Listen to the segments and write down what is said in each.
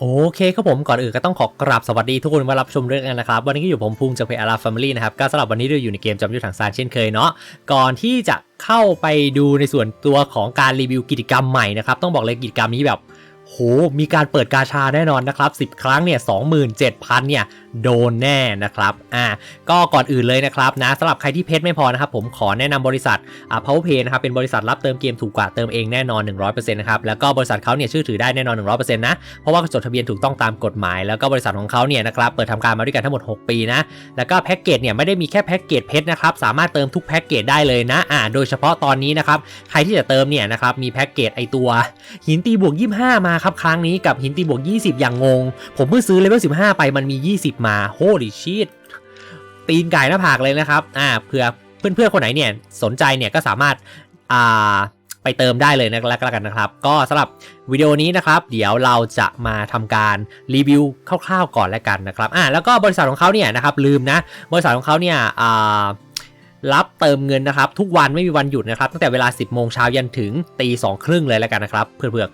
โอเคครับผมก่อนอื่นก็ต้องขอกราบสวัสดีทุกคนมารับชมเรื่องกันนะครับ วันนี้ก็อยู่ผมภูมิจากเพจอาราฟามิลี่นะครับก็สำหรับวันนี้เราอยู่ในเกมจำยุทธถังซานเช่นเคยเนาะก่อนที่จะเข้าไปดูในส่วนตัวของการรีวิวกิจกรรมใหม่นะครับ ต้องบอกเลยกิจกรรมนี้แบบโหมีการเปิดกาชาแน่นอนนะครับ 10 ครั้งเนี่ย27,000 เนี่ยโดนแน่นะครับอ่าก็ก่อนอื่นเลยนะครับนะสำหรับใครที่เพชรไม่พอนะครับผมขอแนะนำบริษัทอ่า Powerpay นะครับเป็นบริษัทรับเติมเกมถูกกว่าเติมเองแน่นอน 100%นะครับแล้วก็บริษัทเขาเนี่ยชื่อถือได้แน่นอน 100%นะเพราะว่าจดทะเบียนถูกต้องตามกฎหมาย แล้วก็บริษัทของเขาเนี่ยนะครับเปิดทำการมาด้วยกันทั้งหมด 6 ปีนะแล้วก็แพ็กเกจเนี่ยไม่ได้มีแค่แพ็กเกจเพชรนะครับสามารถเติมทุกแพ็กเกจได้เลยนะอ่าโดยเฉพาะตอนนี้นะครับใครที่จะเติมเนี่ยนะครับมีแพ็กเกจไอตัว หินตีบวก 25 มาครับครั้งนี้กับหินตีบวก 20 อย่างงง ผมเพิ่งซื้อเลเวล15 ไปมันมี 20มาโ o ดิชีตตีนไก่หน้าผากเลยนะครับอ่าเผื่อเพื่อนๆคนไหนเนี่ยสนใจเนี่ยก็สามารถอ่าไปเติมได้เลยนะแล้วกันนะครับ ก็สำหรับวิดีโอนี้นะครับ เดี๋ยวเราจะมาทำการรีวิวคร่าวๆก่อนแล้วกันนะครับอ่าแล้วก็บริษัทของเขาเนี่ยนะครับลืมนะบริษัทของเขาเนี่ยอ่า รับเติมเงินนะครับ ทุกวันไม่มีวันหยุดนะครับตั้งแต่เวลา 10 โมงเช้ายันถึงตีสองครึ่งเลยแล้วกันนะครับ เพื่อเพื่อ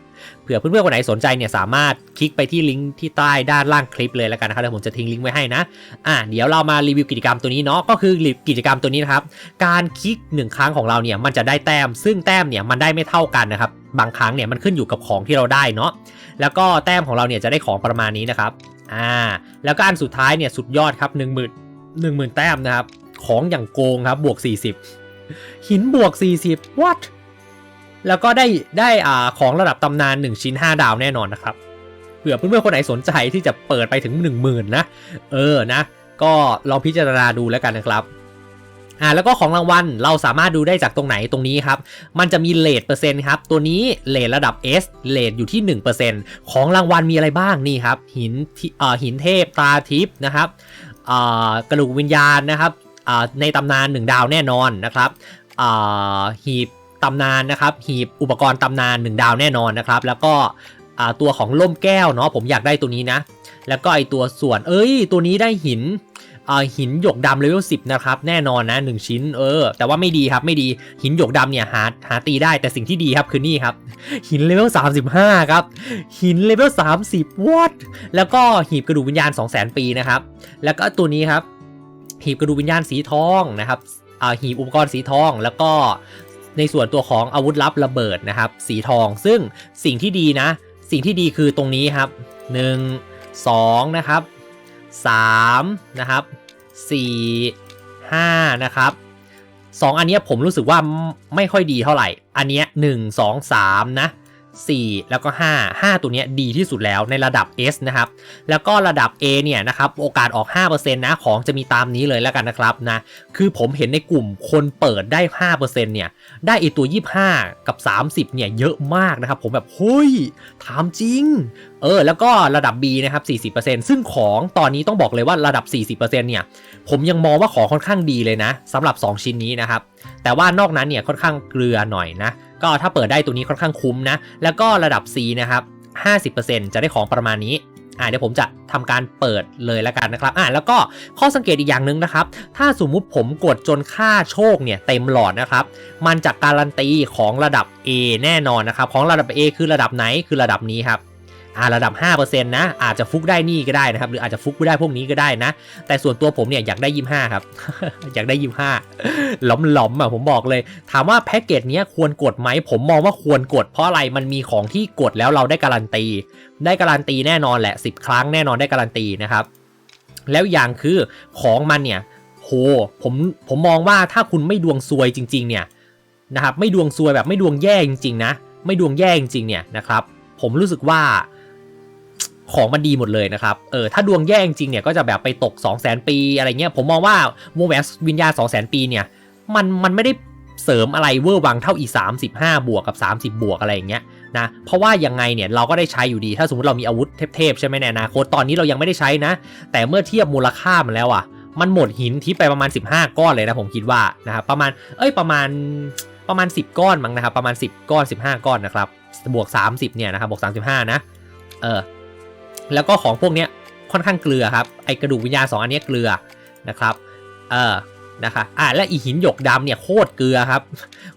เผื่อเพื่อนๆคนไหนสนใจเนี่ยสามารถคลิกไปที่ลิงก์ที่ใต้ด้านล่างคลิปเลยแล้วกันนะครับเดี๋ยวผมจะทิ้งลิงก์ไว้ให้นะอะเดี๋ยวเรามารีวิวกิจกรรมตัวนี้เนาะก็คือกิจกรรมตัวนี้นะครับการคลิกหนึ่งครั้งของเราเนี่ยมันจะได้แต้ม ซึ่งแต้มเนี่ยมันได้ไม่เท่ากันนะครับบางครั้งเนี่ยมันขึ้นอยู่กับของที่เราได้เนาะแล้วก็แต้มของเราเนี่ยจะได้ของประมาณนี้นะครับอ่าแล้วก็อันสุดท้ายเนี่ยสุดยอดครับ1 0 0 0 0 1 0,000 แต้มนะครับ ของอย่างโกงครับบวก 40 หินบวก 40 what แล้วก็ได้ได้อ่าของระดับตำนาน 1 ชิ้น 5 ดาวแน่นอนนะครับเผื่อเพื่อนๆคนไหนสนใจที่จะเปิดไปถึง 10,000 นะ เออนะ ก็ลองพิจารณาดูแล้วกันนะครับอ่าแล้วก็ของรางวัลเราสามารถดูได้จากตรงไหนตรงนี้ครับ มันจะมีเลทเปอร์เซ็นต์ครับ ตัวนี้เลทระดับ S เลทอยู่ที่ 1%ของรางวัลมีอะไรบ้างนี่ครับ หินเอ่าหินเทพตาทิพย์นะครับกระดูกวิญญาณนะครับ ในตำนาน1ดาวแน่นอนนะครับหีบตำนานนะครับหีบอุปกรณ์ตำนาน1ดาวแน่นอนนะครับ แล้วก็ตัวของล่มแก้วเนาะผมอยากได้ตัวนี้นะ แล้วก็ไอตัวส่วน เอ้ย ตัวนี้ได้หินหินหยกดำเลเวล10 นะครับ แน่นอนนะ 1 ชิ้นเออ แต่ว่าไม่ดีครับไม่ดีหินหยกดำเนี่ยหาหาตีได้แต่สิ่งที่ดีครับคือนี่ครับ หินเลเวล35 ครับ หินเลเวล30วอตแล้วก็หีบกระดูกวิญญาณ 200,000 ปีนะครับ แล้วก็ตัวนี้ครับ หีบกระดูกวิญญาณสีทองนะครับหีบอุปกรณ์สีทองแล้วก็ในส่วนตัวของอาวุธลับระเบิดนะครับ สีทอง ซึ่งสิ่งที่ดีนะ สิ่งที่ดีคือตรงนี้ครับ 1 2นะครับ3นะครับ4 5นะครับ2อันนี้ผมรู้สึกว่าไม่ค่อยดีเท่าไหร่ อันนี้1 2 3นะ 4 แล้วก็ 5 5 ตัวนี้ดีที่สุดแล้วในระดับ S นะครับ แล้วก็ระดับ A เนี่ยนะครับโอกาสออก 5%นะของจะมีตามนี้เลยแล้วกันนะครับนะคือผมเห็นในกลุ่มคนเปิดได้ 5%เนี่ยได้อีตัว 25 กับ 30 เนี่ยเยอะมากนะครับ ผมแบบเฮ้ยถามจริงเออแล้วก็ระดับ B นะครับ 40%ซึ่งของตอนนี้ต้องบอกเลยว่าระดับ 40%เนี่ยผมยังมองว่าของค่อนข้างดีเลยนะสำหรับ 2 ชิ้นนี้นะครับ แต่ว่านอกนั้นเนี่ยค่อนข้างเกลือหน่อยนะ ก็ถ้าเปิดได้ตัวนี้ค่อนข้างคุ้มนะ แล้วก็ระดับ C นะครับ 50%จะได้ของประมาณนี้อ่าเดี๋ยวผมจะทำการเปิดเลยแล้วกันนะครับ อ่าแล้วก็ข้อสังเกตอีกอย่างหนึ่งนะครับ ถ้าสมมุติผมกดจนค่าโชคเนี่ยเต็มหลอดนะครับ มันจะการันตีของระดับ A แน่นอนนะครับ ของระดับ A คือระดับไหนคือระดับนี้ครับ อ่าระดับ 5%นะ อาจจะฟุกได้นี่ก็ได้นะครับ หรืออาจจะฟุกไม่ได้พวกนี้ก็ได้นะ แต่ส่วนตัวผมเนี่ยอยากได้ 25 ครับ อยากได้ 25 หลอมๆอะผมบอกเลย ถามว่าแพ็กเกจนี้ควรกดไหม ผมมองว่าควรกด เพราะอะไร มันมีของที่กดแล้วเราได้การันตี ได้การันตีแน่นอนแหละ 10 ครั้งแน่นอนได้การันตีนะครับ แล้วอย่างคือของมันเนี่ย โห ผม ผมมองว่าถ้าคุณไม่ดวงซวยจริง ๆ เนี่ยนะครับ ไม่ดวงซวยแบบไม่ดวงแย่จริงๆนะ ไม่ดวงแย่จริงๆเนี่ยนะครับ ผมรู้สึกว่า ของมันดีหมดเลยนะครับเออถ้าดวงแย่จริงเนี่ยก็จะแบบไปตก 2 0 0 0 0 0ปีอะไรเงี้ยผมมองว่าวงแหวนวิญญาณ2 0 0 0 0 0ปีเนี่ยมันมันไม่ได้เสริมอะไรเวอร์วังเท่าอี 35 บวกกับ 30 บวกอะไรอย่างเงี้ยนะเพราะว่ายังไงเนี่ยเราก็ได้ใช้อยู่ดี ถ้าสมมติเรามีอาวุธเทพๆใช่ไหมในอนาคตตอนนี้เรายังไม่ได้ใช้นะ แต่เมื่อเทียบมูลค่ามันแล้วอะ มันหมดหินที่ไปประมาณ 15 ก้อนเลยนะผมคิดว่านะครับประมาณเอ้ยประมาณประมาณ 10 ก้อนมั้งนะครับประมาณ 10 ก้อน 15 ก้อนนะครับบวก 30เนี่ยนะครับบวก 35 นะเออ แล้วก็ของพวกนี้ค่อนข้างเกลือครับไอกระดูกวิญญาณสองอันนี้เกลือนะครับเออนะคะอ่าและอีหินหยกดำเนี่ยโคตรเกลือครับ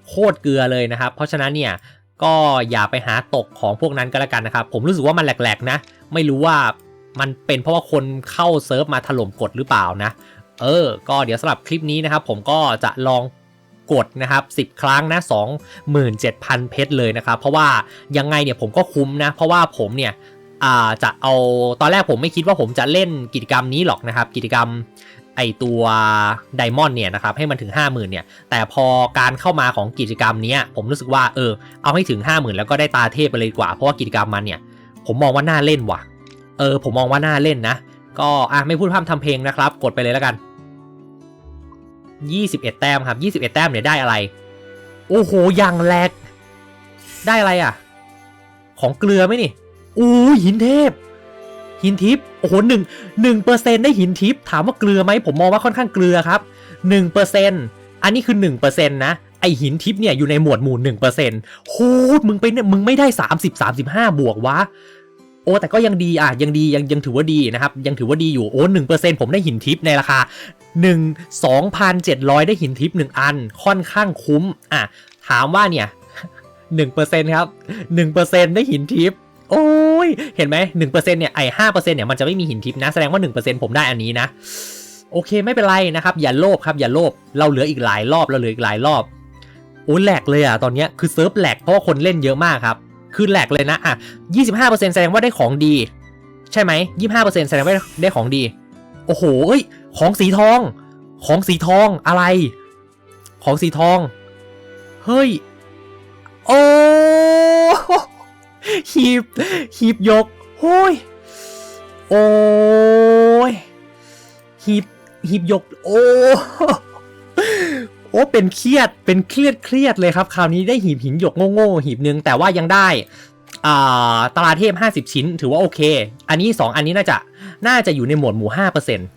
โคตรเกลือเลยนะครับ เพราะฉะนั้นเนี่ยก็อย่าไปหาตกของพวกนั้นก็แล้วกันนะครับ ผมรู้สึกว่ามันแหลกๆนะ ไม่รู้ว่ามันเป็นเพราะว่าคนเข้าเซิร์ฟมาถล่มกดหรือเปล่านะเออ ก็เดี๋ยวสำหรับคลิปนี้นะครับ ผมก็จะลองกดนะครับ 10 ครั้งนะ27,000 เพชรเลยนะครับ เพราะว่ายังไงเนี่ยผมก็คุ้มนะ เพราะว่าผมเนี่ย จะเอาตอนแรกผมไม่คิดว่าผมจะเล่นกิจกรรมนี้หรอกนะครับ กิจกรรมไอตัวไดมอนด์เนี่ยนะครับให้มันถึง 50,000เนี่ยแต่พอการเข้ามาของกิจกรรมนี้ผมรู้สึกว่าเออเอาให้ถึง 50,000 แล้วก็ได้ตาเทพไปเลยกว่าเพราะว่ากิจกรรมมันเนี่ยผมมองว่าน่าเล่นว่ะเออผมมองว่าน่าเล่นนะ ก็อะไม่พูดพร่ำทำเพลงนะครับ กดไปเลยแล้วกัน 21 แต้มครับ 21 แต้มเนี่ยได้อะไร โอ้โหยังแลกได้อะไรอะ ของเกลือไหมนี่ อู้หินเทพ หินทิพย์โอ้โหหนึ่งหนึ่งเปอร์เซ็นได้หินทิพย์ถามว่าเกลือไหมผมมองว่าค่อนข้างเกลือครับหนึ่งเปอร์เซ็นอันนี้คือหนึ่งเปอร์เซ็นนะไอหินทิพย์เนี่ยอยู่ในหมวดหมู่หนึ่งเปอร์เซ็นโหมึงไปเนี่ยมึงไม่ได้สามสิบสามสิบห้าบวกวะโอ้แต่ก็ยังดีอะยังดียังยังถือว่าดีนะครับ ยังถือว่าดีอยู่โอ้หนึ่งเปอร์เซ็นผมได้หินทิพย์ในราคาหนึ่งสองพันเจ็ดร้อยได้หินทิพย์หนึ่งอันค่อนข้างคุ้มอะถามว่าเนี่ยหนึ่งเปอร์เซ็นครับหนึ่งเปอร์เซ็นได้หินทิพย์ โอ้ย เห็นไหมหนึ่งเปอร์เซ็นเนี่ยไอห้าเปอร์เซ็นเนี่ยมันจะไม่มีหินทิพย์นะ แสดงว่าหนึ่งเปอร์เซ็นผมได้อันนี้นะ โอเคไม่เป็นไรนะครับ อย่าโลภครับอย่าโลภเราเหลืออีกหลายรอบเราเหลืออีกหลายรอบโอ้แหลกเลยอะตอนเนี้ยคือเซิร์ฟแหลกเพราะว่าคนเล่นเยอะมากครับคือแหลกเลยนะอะ25%แสดงว่าได้ของดี ใช่ไหม25%แสดงว่าได้ของดี โอ้โหเอ้ย ของสีทอง ของสีทองอะไร ของสีทอง เฮ้ย โอ้ หีบหีบยกโอ้ยโอ้ยหีบหีบยก โอ้โอ้เป็นเครียดเป็นเครียดเครียดเลยครับคราวนี้ได้หีบหินหยกโง่ๆหีบหนึ่งแต่ว่ายังได้อ่าตราเทพ 50 ชิ้น ถือว่าโอเค อันนี้ 2 อันนี้น่าจะ น่าจะอยู่ในหมวดหมู่ 5%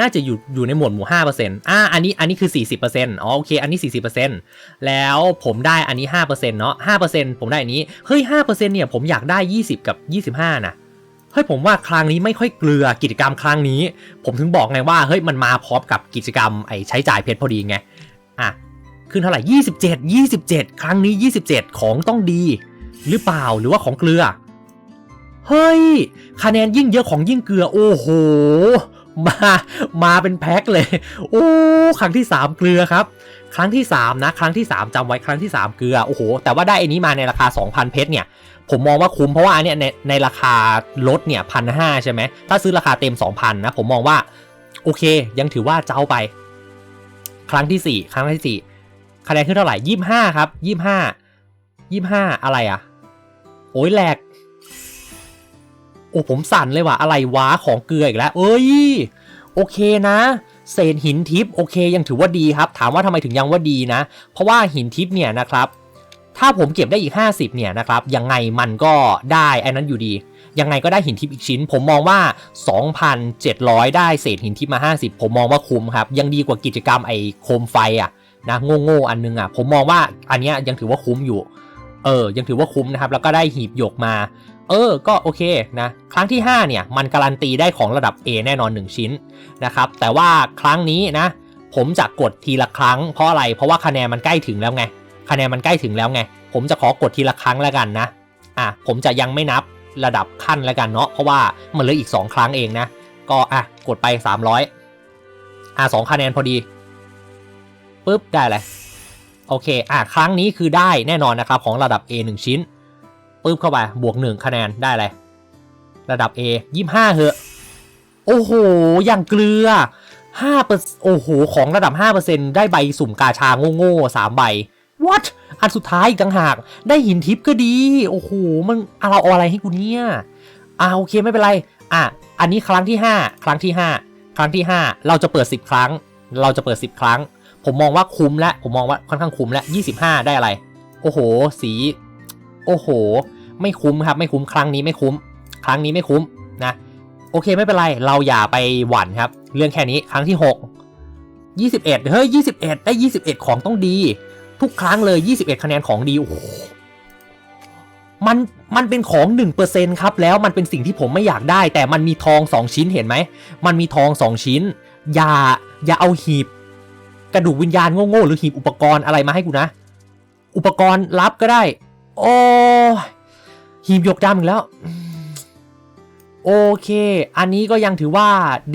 น่าจะอยู่อยู่ในหมวดหมู่5%อ่าอันนี้อันนี้คือ 40%อ๋อโอเค อันนี้ 40%แล้วผมได้อันนี้5%เนาะ5%ผมได้อันนี้ เฮ้ย5%เนี่ยผมอยากได้ 20 กับ 25 นะเฮ้ยผมว่าครั้งนี้ไม่ค่อยเกลือกิจกรรมครั้งนี้ ผมถึงบอกไงว่าเฮ้ยมันมาพร้อมกับกิจกรรมไอ้ใช้จ่ายเพชรพอดีไงอะขึ้นเท่าไหร่ 27 27 ครั้งนี้ 27 ของต้องดี หรือเปล่าหรือว่าของเกลือ เฮ้ย คะแนนยิ่งเยอะของยิ่งเกลือ โอ้โห มามาเป็นแพ็คเลยโอ้ครั้งที่ 3 เกลือครับ ครั้งที่ 3 นะ ครั้งที่ 3จำไว้ครั้งที่ 3 เกลือโอ้โหแต่ว่าได้อันนี้มาในราคา 2,000 เพชรเนี่ยผมมองว่าคุ้มเพราะว่าอันเนี้ยในในราคาลดเนี่ยพันห้าใช่ไหมถ้าซื้อราคาเต็ม 2,000 นะ ผมมองว่าโอเค ยังถือว่าเจ้าไป ครั้งที่ 4 ครั้งที่4คะแนนขึ้นเท่าไหร่ยี่ห้าครับยี่ห้ายี่ห้าอะไรอะโอ้ยแหลก อ้ผมสั่นเลยว่ะอะไรวะของเกลืออีกแล้ว เอ้ย โอเคนะเศษหินทิพย์โอเคยังถือว่าดีครับ ถามว่าทำไมถึงยังว่าดีนะ เพราะว่าหินทิพย์เนี่ยนะครับ ถ้าผมเก็บได้อีก 50 เนี่ยนะครับยังไงมันก็ได้ไอ้นั้นอยู่ดี ยังไงก็ได้หินทิพย์อีกชิ้น ผมมองว่า 2,700 ได้เศษหินทิพย์มา 50 ผมมองว่าคุ้มครับ ยังดีกว่ากิจกรรมไอ้โคมไฟอะนะโง่ๆอันนึงอะผมมองว่าอันเนี้ยยังถือว่าคุ้มอยู่เออยังถือว่าคุ้มนะครับแล้วก็ได้หีบหยกมา เออ ก็โอเคนะ ครั้งที่ 5 เนี่ย มันการันตีได้ของระดับ A แน่นอน 1 ชิ้นนะครับ แต่ว่าครั้งนี้นะ ผมจะกดทีละครั้ง เพราะอะไร เพราะว่าคะแนนมันใกล้ถึงแล้วไง คะแนนมันใกล้ถึงแล้วไง ผมจะขอกดทีละครั้งแล้วกันนะ อะ ผมจะยังไม่นับระดับขั้นแล้วกันเนาะ เพราะว่ามันเหลืออีก 2 ครั้งเองนะ ก็อะ กดไป 300 อะ2คะแนนพอดีปุ๊บ ได้เลย โอเค อะ ครั้งนี้คือได้แน่นอนนะครับของระดับ A 1 ชิ้น ปุ๊บเข้าไปบวก1คะแนนได้เลยระดับ A 25เหอะ โอ้โห อย่างเกลือ5เปอร์โอ้โห ของระดับ 5%ได้ใบสุ่มกาชาโง่ๆ3ใบ what อันสุดท้ายอีกต่างหาก ได้หินทิปก็ดี โอ้โห มันเอาเราเอาอะไรให้กูเนี่ย อ่าโอเคไม่เป็นไร อะ อันนี้ครั้งที่ 5 ครั้งที่ 5 ครั้งที่ 5 เราจะเปิด 10 ครั้ง เราจะเปิด 10 ครั้ง ผมมองว่าคุ้มและ ผมมองว่าค่อนข้างคุ้มและ 25 ได้อะไร โอ้โห สี โอ้โห ไม่คุ้มครับไม่คุ้มครั้งนี้ไม่คุ้ม ครั้งนี้ไม่คุ้มนะโอเคไม่เป็นไรเราอย่าไปหวั่นครับ เรื่องแค่นี้ครั้งที่ 6 21เฮ้ย21 ได้ 21 ของต้องดี ทุกครั้งเลย 21 คะแนนของดีโอ้มันมันเป็นของ1%ครับแล้วมันเป็นสิ่งที่ผมไม่อยากได้ แต่มันมีทอง 2 ชิ้นเห็นไหม มันมีทอง 2 ชิ้น อย่าอย่าเอาหีบ กระดูกวิญญาณโง่ๆหรือหีบอุปกรณ์อะไรมาให้กูนะ อุปกรณ์ลับก็ได้ โอ้ย หีบหยกดำอีกแล้วอืมโอเค อันนี้ก็ยังถือว่า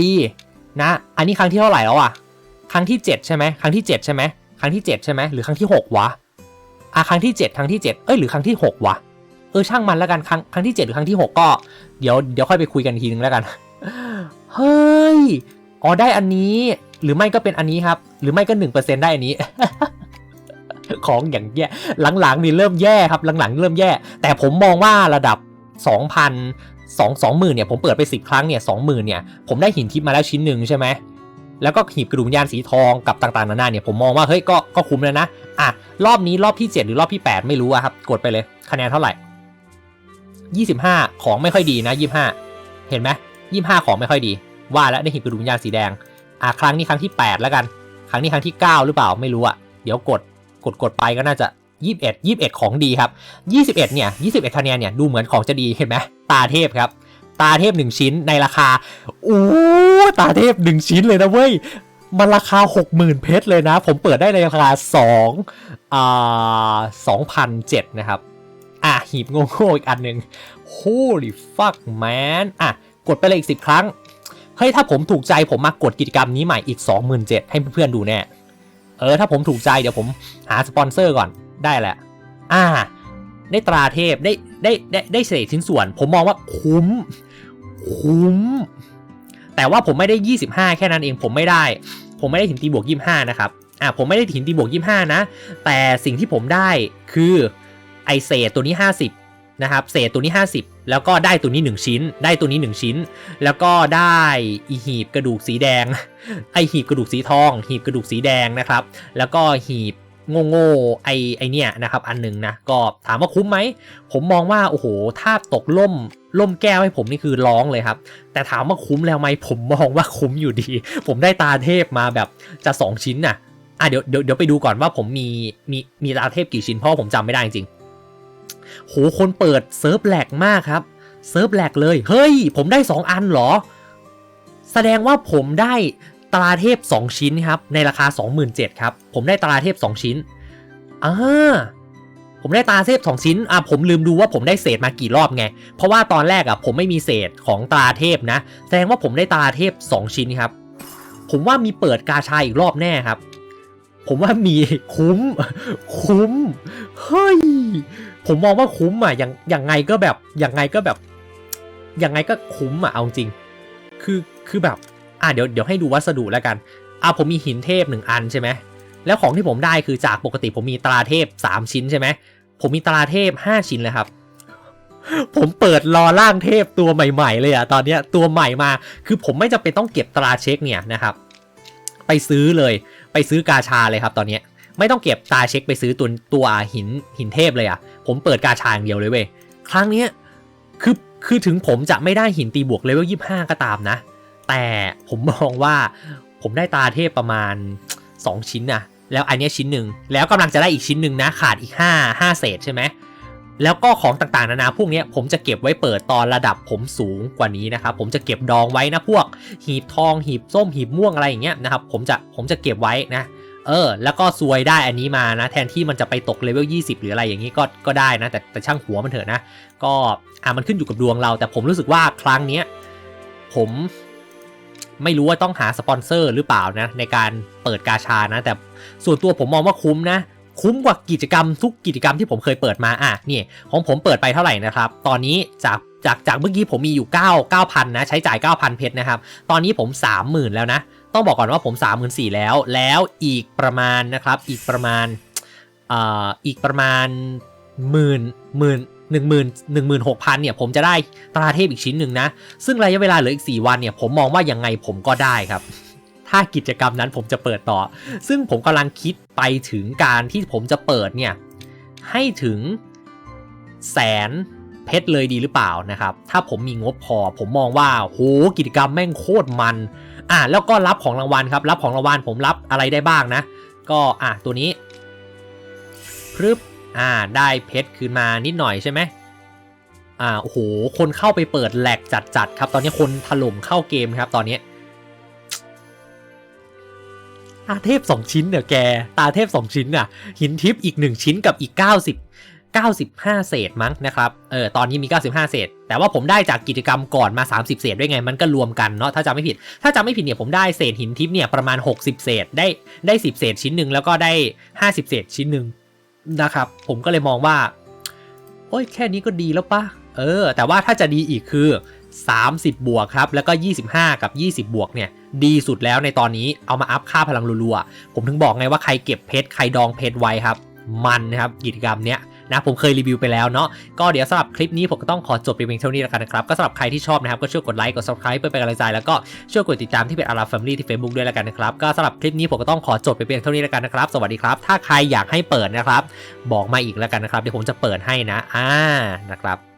ดีนะ อันนี้ครั้งที่เท่าไหร่แล้วอะครั้งที่ 7 ใช่ไหมครั้งที่ 7 ใช่ไหมครั้งที่ 7 ใช่ไหมหรือครั้งที่ 6 วะอะครั้งที่ 7 ครั้งที่ 7 เอ้ยหรือครั้งที่ 6 วะ เออช่างมันแล้วกันครั้งครั้งที่ 7 หรือครั้งที่ 6 ก็เดี๋ยวเดี๋ยวค่อยไปคุยกันอีกทีนึงแล้วกัน เฮ้ย อ๋อได้อันนี้ หรือไม่ก็เป็นอันนี้ครับ หรือไม่ก็ 1%ได้อันนี้ ของอย่างแย่หลังๆนี่เริ่มแย่ครับหลังๆ เริ่มแย่ แต่ผมมองว่าระดับ 2,000 2 20,000เนี่ยผมเปิดไป 10 ครั้งเนี่ย20,000เนี่ยผมได้หินทิพย์มาแล้วชิ้นหนึ่งใช่ไหมแล้วก็หีบกระดูกวิญญาณสีทองกับต่างๆนานาเนี่ยผมมองว่าเฮ้ยก็ก็คุ้มแล้วนะอะรอบนี้รอบที่ 7 หรือรอบที่ 8 ไม่รู้อะครับกดไปเลยคะแนนเท่าไหร่ 25 ของไม่ค่อยดีนะ 25 เห็นไหม25 ของไม่ค่อยดี ว่าแล้วได้หีบกระดูกวิญญาณสีแดงอะครั้งนี้ครั้งที่ 8 แล้วกัน ครั้งนี้ครั้งที่ 9 หรือเปล่าไม่รู้อะเดี๋ยวกด กดกดไปก็น่าจะ 21 21 ของดีครับ 21 เนี่ย 21คะแนนเนี่ยดูเหมือนของจะดีเห็นไหมตาเทพครับ ตาเทพ 1 ชิ้นในราคาโอ้ตาเทพ 1 ชิ้นเลยนะเว้ย มันราคา 60,000 เพชรเลยนะ ผมเปิดได้ในราคา2อ่า2,007นะครับ อะ หีบโง่ๆอีกอันหนึ่ง holy fuck man อะ กดไปเลยอีก 10 ครั้ง เฮ้ย ถ้าผมถูกใจผมมากดกิจกรรมนี้ใหม่อีก 27,000ให้เพื่อนๆดูแน่ เออถ้าผมถูกใจเดี๋ยวผมหาสปอนเซอร์ก่อนได้แหละ อ่า ได้ตราเทพได้ได้ได้ได้เศษชิ้นส่วน ผมมองว่าคุ้ม คุ้ม แต่ว่าผมไม่ได้ 25 แค่นั้นเองผมไม่ได้ ผมไม่ได้หินตีบวก 25 นะครับอ่าผมไม่ได้หินตีบวก 25 นะ แต่สิ่งที่ผมได้คือไอเศษตัวนี้ 50 นะครับเศษตัวนี้ 50 แล้วก็ได้ตัวนี้ 1 ชิ้น ได้ตัวนี้ 1 ชิ้น แล้วก็ได้อีหีบกระดูกสีแดง ไอหีบกระดูกสีทอง หีบกระดูกสีแดงนะครับ แล้วก็หีบโง่ๆไอไอเนี่ยนะครับอันหนึ่งนะก็ถามว่าคุ้มไหม ผมมองว่าโอ้โหถ้าตกล่มล่มแก้วให้ผมนี่คือร้องเลยครับ แต่ถามว่าคุ้มแล้วไหมผมมองว่าคุ้มอยู่ดี ผมได้ตาเทพมาแบบจะ 2 ชิ้นน่ะอะเดี๋ยวเดี๋ยวเดี๋ยวไปดูก่อนว่าผมมีมีมีตาเทพกี่ชิ้นเพราะผมจำไม่ได้จริง โหคนเปิดเซิร์ฟแหลกมากครับเซิร์ฟแหลกเลย เฮ้ย ผมได้ 2 อันเหรอ แสดงว่าผมได้ตราเทพ 2 ชิ้นครับ ในราคา 27,000ครับ ผมได้ตราเทพ 2 ชิ้นอ่าผมได้ตาเทพ2ชิ้น อะผมลืมดูว่าผมได้เศษมากี่รอบไง เพราะว่าตอนแรกอะผมไม่มีเศษของตาเทพนะ แสดงว่าผมได้ตาเทพ 2 ชิ้นครับ ผมว่ามีเปิดกาชาอีกรอบแน่ครับ ผมว่ามีคุ้ม คุ้ม เฮ้ย ผมมองว่าคุ้มอะยังยังไงก็แบบอยังไงก็แบบอยังไงก็คุ้มอะเอาจริง คือคือแบบอะเดี๋ยวเดี๋ยวให้ดูวัสดุแล้วกันอะผมมีหินเทพหนึ่งอันใช่ไหมแล้วของที่ผมได้คือจากปกติผมมีตราเทพ 3 ชิ้นใช่ไหมผมมีตราเทพ 5 ชิ้นเลยครับ ผมเปิดรอร่างเทพตัวใหม่ๆ เลยอะตอนเนี้ยตัวใหม่มา คือผมไม่จำเป็นต้องเก็บตราเช็คเนี่ยนะครับ ไปซื้อเลย ไปซื้อกาชาเลยครับตอนเนี้ย ไม่ต้องเก็บตาเช็คไปซื้อตัวตัวหินหินเทพเลยอะผมเปิดกาชาอย่างเดียวเลยเว้ย ครั้งเนี้ยคือคือถึงผมจะไม่ได้หินตีบวกเลเวล25ก็ตามนะ แต่ผมมองว่าผมได้ตาเทพประมาณ 2 ชิ้นนะแล้วอันนี้ชิ้นหนึ่งแล้วกำลังจะได้อีกชิ้นหนึ่งนะขาดอีก 5 5 เศษใช่ไหมแล้วก็ของต่างๆ นานาพวกนี้ผมจะเก็บไว้เปิดตอนระดับผมสูงกว่านี้นะครับผมจะเก็บดองไว้นะพวก หีบทอง หีบส้มหีบม่วงอะไรอย่างเงี้ยนะครับผมจะผมจะเก็บไว้นะ เออ แล้วก็ซวยได้อันนี้มานะ แทนที่มันจะไปตกเลเวล 20 หรืออะไรอย่างนี้ก็ก็ได้นะ แต่แต่ช่างหัวมันเถอะนะ ก็อะมันขึ้นอยู่กับดวงเรา แต่ผมรู้สึกว่าครั้งเนี้ยผมไม่รู้ว่าต้องหาสปอนเซอร์หรือเปล่านะ ในการเปิดกาชานะ แต่ส่วนตัวผมมองว่าคุ้มนะ คุ้มกว่ากิจกรรมทุกกิจกรรมที่ผมเคยเปิดมาอะนี่ของผมเปิดไปเท่าไหร่นะครับ ตอนนี้จากจากจากเมื่อกี้ผมมีอยู่ 9 9,000นะใช้จ่าย 9,000 เพชรนะครับ ตอนนี้ผม 30,000 แล้วนะ ต้องบอกก่อนว่าผม34,000แล้ว แล้วอีกประมาณนะครับ อีกประมาณอ่ออีกประมาณหมื่นหมื่นหนึ่งหมื่นหนึ่งหมื่นหกพันเนี่ย ผมจะได้ตราเทพอีกชิ้นหนึ่งนะ ซึ่งระยะเวลาเหลืออีก 4 วันเนี่ย ผมมองว่ายังไงผมก็ได้ครับ ถ้ากิจกรรมนั้นผมจะเปิดต่อ ซึ่งผมกำลังคิดไปถึงการที่ผมจะเปิดเนี่ย ให้ถึงแสนเพชรเลยดีหรือเปล่านะครับ ถ้าผมมีงบพอ ผมมองว่าโหกิจกรรมแม่งโคตรมัน อะแล้วก็รับของรางวัลครับ รับของรางวัลผมรับอะไรได้บ้างนะ ก็อะตัวนี้พรึบอ่าได้เพชรคืนมานิดหน่อยใช่ไหมอ่าโอ้โหคนเข้าไปเปิดแหลกจัดๆครับ ตอนนี้คนถล่มเข้าเกมครับ ตอนนี้ตาเทพ 2 ชิ้นเนี่ยแก ตาเทพ 2 ชิ้นน่ะหินทิพย์อีก 1 ชิ้นกับอีก 90 95 เศษมั้งนะครับ เออ ตอนนี้มี 95 เศษ แต่ว่าผมได้จากกิจกรรมก่อนมา 30 เศษด้วยไง มันก็รวมกันเนาะ ถ้าจำไม่ผิด ถ้าจำไม่ผิดเนี่ยผมได้เศษหินทิพย์เนี่ยประมาณ 60 เศษ ได้ได้ 10 เศษชิ้นหนึ่งแล้วก็ได้ 50 เศษชิ้นหนึ่งนะครับ ผมก็เลยมองว่า โอ้ยแค่นี้ก็ดีแล้วปะเออ แต่ว่าถ้าจะดีอีกคือ 30 บวกครับ แล้วก็ 25 กับ 20 บวกเนี่ย ดีสุดแล้วในตอนนี้ เอามาอัพค่าพลังรัวๆ ผมถึงบอกไงว่าใครเก็บเพชร ใครดองเพชรไว้ครับ มันนะครับ กิจกรรมเนี้ย นะผมเคยรีวิวไปแล้วเนาะก็เดี๋ยวสำหรับคลิปนี้ผมก็ต้องขอจบไปเพียงเท่านี้แล้วกันนะครับก็สำหรับใครที่ชอบนะครับก็ช่วยกดไลค์กด subscribe เพื่อเป็นกำลังใจแล้วก็ช่วยกดติดตามที่เป็นอาราแฟมิลี่ที่ Facebook ด้วยแล้วกันนะครับก็สำหรับคลิปนี้ผมก็ต้องขอจบไปเพียงเท่านี้แล้วกันนะครับ สวัสดีครับ ถ้าใครอยากให้เปิดนะครับ บอกมาอีกแล้วกันนะครับเดี๋ยวผมจะเปิดให้นะอ่านะครับ